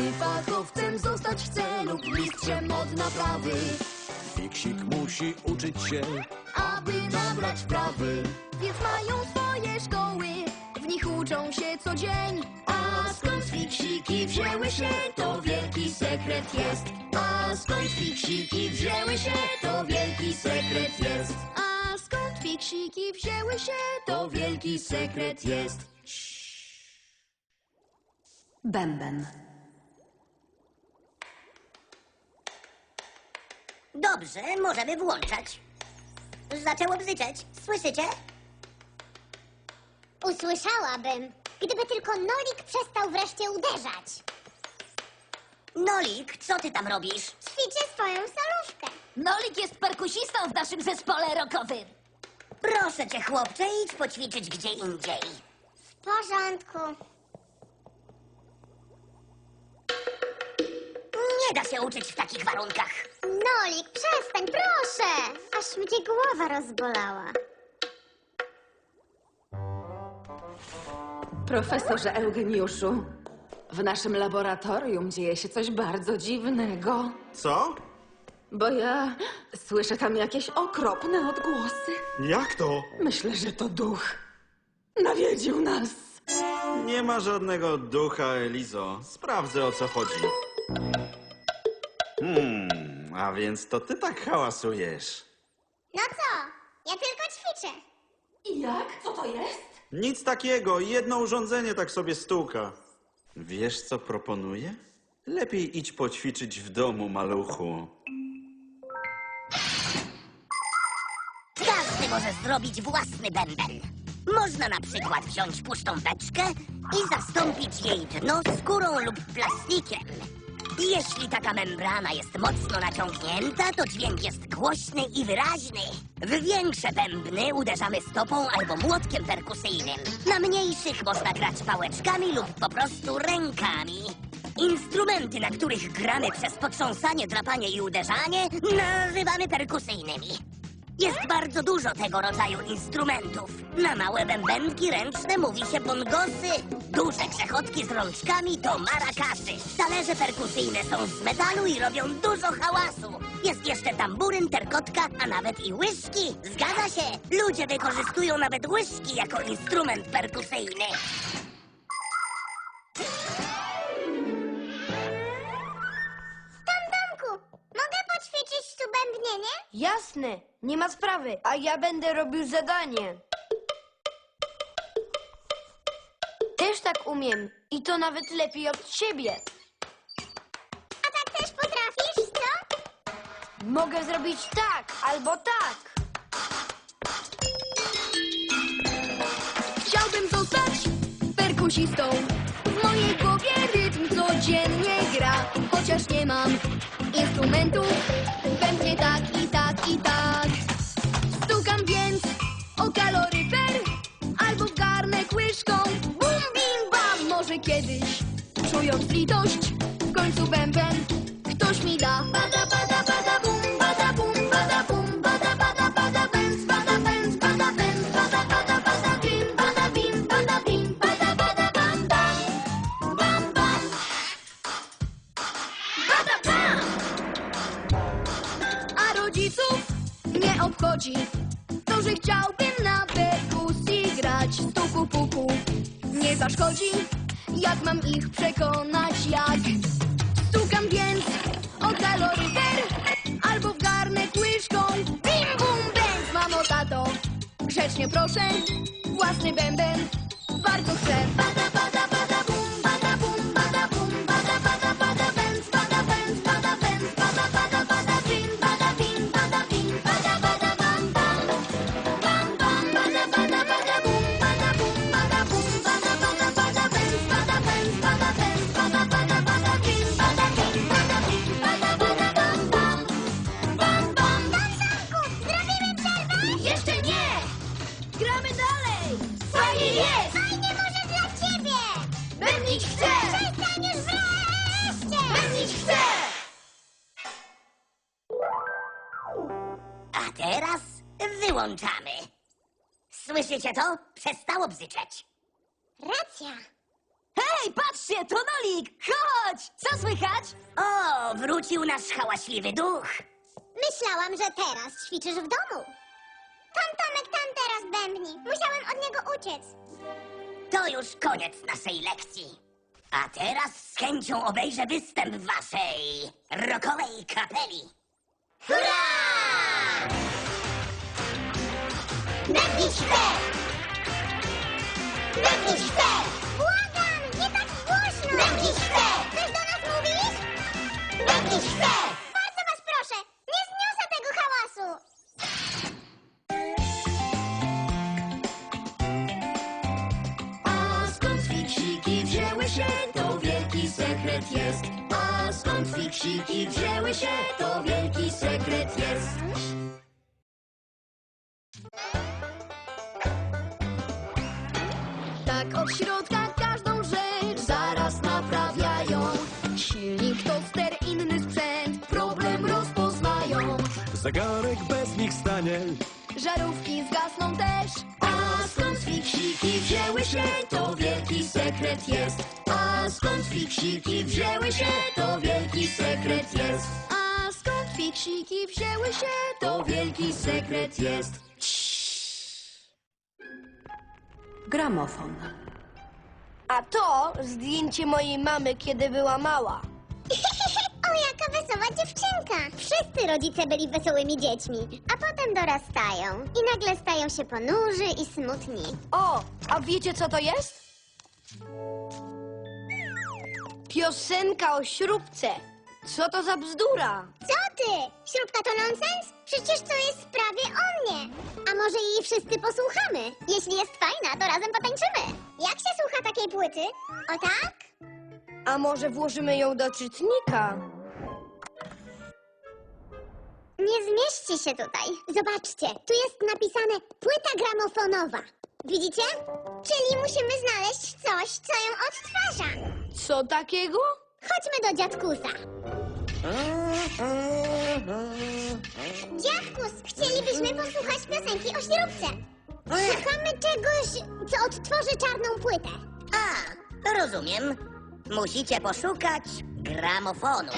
Każdy fachowcem zostać chce lub mistrzem od naprawy, Fiksik musi uczyć się, aby nabrać wprawy. Więc mają swoje szkoły, w nich uczą się co dzień. A skąd fiksiki wzięły się, to wielki sekret jest. A skąd fiksiki wzięły się, to wielki sekret jest. A skąd fiksiki wzięły się, to wielki sekret jest. Bęben. Dobrze, możemy włączać. Zaczęło bzyczeć. Słyszycie? Usłyszałabym, gdyby tylko Nolik przestał wreszcie uderzać. Nolik, co ty tam robisz? Ćwiczę swoją solówkę. Nolik jest perkusistą w naszym zespole rockowym. Proszę cię, chłopcze, idź poćwiczyć gdzie indziej. W porządku. Się uczyć w takich warunkach. Nolik, przestań, proszę! Aż mnie głowa rozbolała. Profesorze Eugeniuszu, w naszym laboratorium dzieje się coś bardzo dziwnego. Co? Bo ja słyszę tam jakieś okropne odgłosy. Jak to? Myślę, że to duch. Nawiedził nas. Nie ma żadnego ducha, Elizo. Sprawdzę o co chodzi. A więc to ty tak hałasujesz. No co? Ja tylko ćwiczę. I jak? Co to jest? Nic takiego, jedno urządzenie tak sobie stuka. Wiesz, co proponuję? Lepiej idź poćwiczyć w domu, maluchu. Każdy może zrobić własny bęben. Można na przykład wziąć puszczą beczkę i zastąpić jej dno skórą lub plastikiem. Jeśli taka membrana jest mocno naciągnięta, to dźwięk jest głośny i wyraźny. W większe bębny uderzamy stopą albo młotkiem perkusyjnym. Na mniejszych można grać pałeczkami lub po prostu rękami. Instrumenty, na których gramy przez potrząsanie, drapanie i uderzanie, nazywamy perkusyjnymi. Jest bardzo dużo tego rodzaju instrumentów. Na małe bębenki ręczne mówi się bongosy. Duże grzechotki z rączkami to marakasy. Talerze perkusyjne są z metalu i robią dużo hałasu. Jest jeszcze tamburyn, terkotka, a nawet i łyżki. Zgadza się. Ludzie wykorzystują nawet łyżki jako instrument perkusyjny. Jasne, nie ma sprawy, a ja będę robił zadanie. Też tak umiem i to nawet lepiej od ciebie. A tak też potrafisz, co? Mogę zrobić tak albo tak. Chciałbym zostać perkusistą. W mojej głowie rytm codziennie gra, chociaż nie mam instrumentów. Litość, w końcu bęben proszę, własny bęben bardzo chcę. Teraz wyłączamy. Słyszycie to? Przestało bzyczeć. Racja. Hej, patrzcie, to Nolik! Chodź! Co słychać? O, wrócił nasz hałaśliwy duch. Myślałam, że teraz ćwiczysz w domu. Pan Tomek tam teraz bębni. Musiałem od niego uciec. To już koniec naszej lekcji. A teraz z chęcią obejrzę występ waszej rokowej kapeli. Hurra! Bębnić chcę! Bębnić chcę! Błagam, nie tak głośno! Bębnić chcę! Chcesz do nas mówić? Bębnić chcę! Bardzo was proszę, nie zniosę tego hałasu! A skąd fiksiki wzięły się, to wielki sekret jest. A skąd fiksiki wzięły się, to wielki sekret jest. Tak od środka każdą rzecz zaraz naprawiają. Silnik, toster, inny sprzęt, problem rozpoznają. Zegarek bez nich stanie. Żarówki zgasną też. A skąd fiksiki wzięły się, to wielki sekret jest. A skąd fiksiki wzięły się, to wielki sekret jest. A skąd fiksiki wzięły się, to wielki sekret jest. Gramofon. A to zdjęcie mojej mamy, kiedy była mała. o, jaka wesoła dziewczynka! Wszyscy rodzice byli wesołymi dziećmi, a potem dorastają i nagle stają się ponurzy i smutni. O, a wiecie co to jest? Piosenka o śrubce. Co to za bzdura? Co ty? Śrubka to nonsens? Przecież to jest prawie o mnie. A może jej wszyscy posłuchamy? Jeśli jest fajna, to razem potańczymy. Jak się słucha takiej płyty? O tak? A może włożymy ją do czytnika? Nie zmieści się tutaj. Zobaczcie, tu jest napisane płyta gramofonowa. Widzicie? Czyli musimy znaleźć coś, co ją odtwarza. Co takiego? Chodźmy do dziadkusa. Dziadkus, chcielibyśmy posłuchać piosenki o śrubce. Szukamy czegoś, co odtworzy czarną płytę. A, rozumiem. Musicie poszukać gramofonu.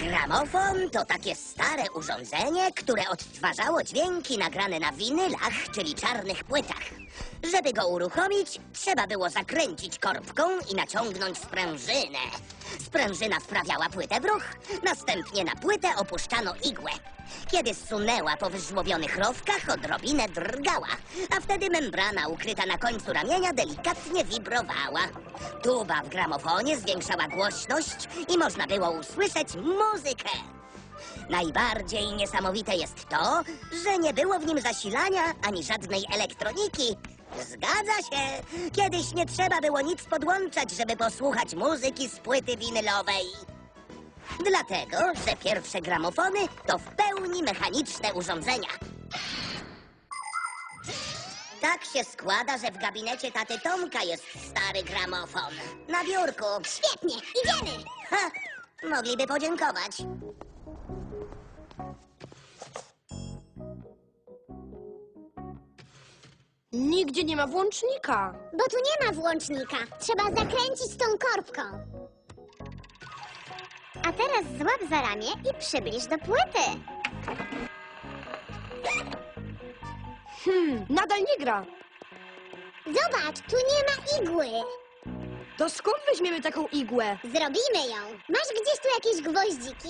Gramofon to takie stare urządzenie, które odtwarzało dźwięki nagrane na winylach, czyli czarnych płytach. Żeby go uruchomić, trzeba było zakręcić korbką i naciągnąć sprężynę. Sprężyna wprawiała płytę w ruch, następnie na płytę opuszczano igłę. Kiedy sunęła po wyżłobionych rowkach, odrobinę drgała, a wtedy membrana ukryta na końcu ramienia delikatnie wibrowała. Tuba w gramofonie zwiększała głośność i można było usłyszeć muzykę. Najbardziej niesamowite jest to, że nie było w nim zasilania ani żadnej elektroniki. Zgadza się, kiedyś nie trzeba było nic podłączać, żeby posłuchać muzyki z płyty winylowej. Dlatego, że pierwsze gramofony to w pełni mechaniczne urządzenia. Tak się składa, że w gabinecie taty Tomka jest stary gramofon. Na biurku. Świetnie, idziemy! Ha! Mogliby podziękować. Nigdzie nie ma włącznika. Bo tu nie ma włącznika. Trzeba zakręcić tą korbką. A teraz złap za ramię i przybliż do płyty. Hmm, nadal nie gra. Zobacz, tu nie ma igły. To skąd weźmiemy taką igłę? Zrobimy ją. Masz gdzieś tu jakieś gwoździki?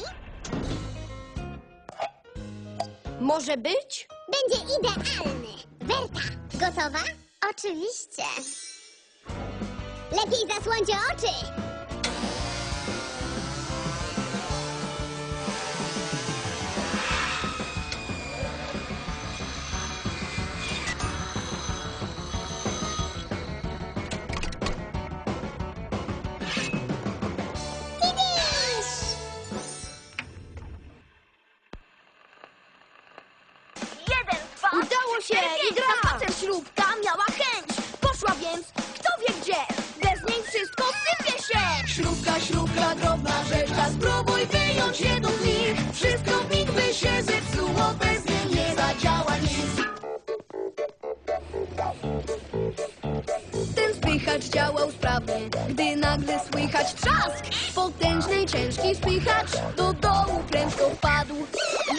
Może być? Będzie idealny. Berta, gotowa? Oczywiście. Lepiej zasłońcie oczy. Się i gra! Spacer śrubka miała chęć. Poszła więc, kto wie gdzie. Bez niej wszystko sypie się. Śrubka, śrubka, drobna rzecz, a spróbuj wyjąć jedną z nich. Wszystko w by się zepsuło, bez niej nie zadziała nic. Ten spychacz działał sprawnie, gdy nagle słychać trzask. Potężny, ciężki spychacz do dołu prędko wpadł.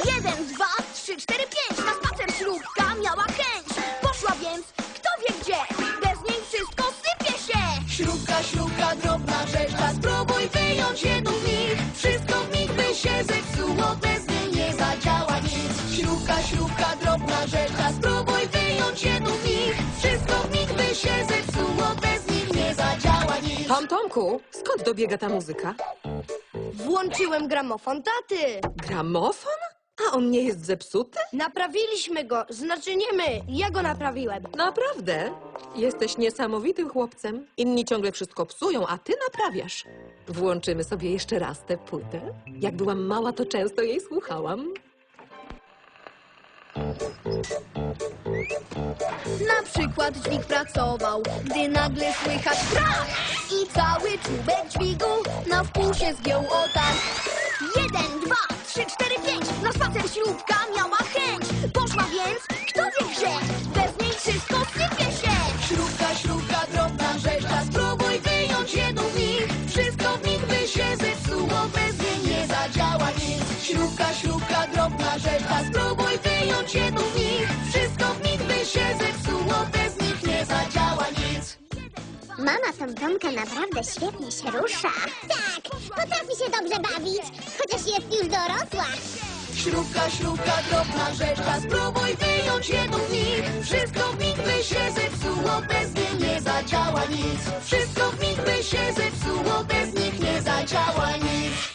Jeden, dwa, trzy, cztery, pięć. Na spacer śrubka miała chęć. Poszła więc, kto wie gdzie. Bez niej wszystko sypie się. Śrubka, śrubka, drobna rzecz. A spróbuj wyjąć jedną z nich. Wszystko w nich by się zepsuło. Bez niej nie zadziała nic. Śrubka, śrubka, drobna rzecz. A spróbuj wyjąć jedną z nich. Wszystko w nich by się zepsuło. Bez nich nie zadziała nic. Tom Tomku, skąd dobiega ta muzyka? Włączyłem gramofon taty. Gramofon? A on nie jest zepsuty? Naprawiliśmy go, znaczy nie my, ja go naprawiłem. Naprawdę? Jesteś niesamowitym chłopcem. Inni ciągle wszystko psują, a ty naprawiasz. Włączymy sobie jeszcze raz tę płytę. Jak byłam mała, to często jej słuchałam. Na przykład dźwig pracował, gdy nagle słychać krach i cały czubek dźwigu na wpół się zgiął o tak. Jeden, dwa, trzy, cztery, pięć, na spacer śrubka miała chęć. Poszła więc, kto wie gdzie, bez niej wszystko sypie się. Śrubka, śrubka, drobna rzecz, spróbuj wyjąć jedną z nich. Wszystko w nich by się zepsuło, bez niej nie zadziała nic. Śrubka, śrubka, drobna rzecz, spróbuj wyjąć jedną z nich. Mama Tom Tomka naprawdę świetnie się rusza. Tak, potrafi się dobrze bawić, chociaż jest już dorosła. Śrubka, śrubka, drobna rzecz, a spróbuj wyjąć jedną z nich. Wszystko w nich by się zepsuło, bez niej nie zadziała nic. Wszystko w nich by się zepsuło, bez nich nie zadziała nic.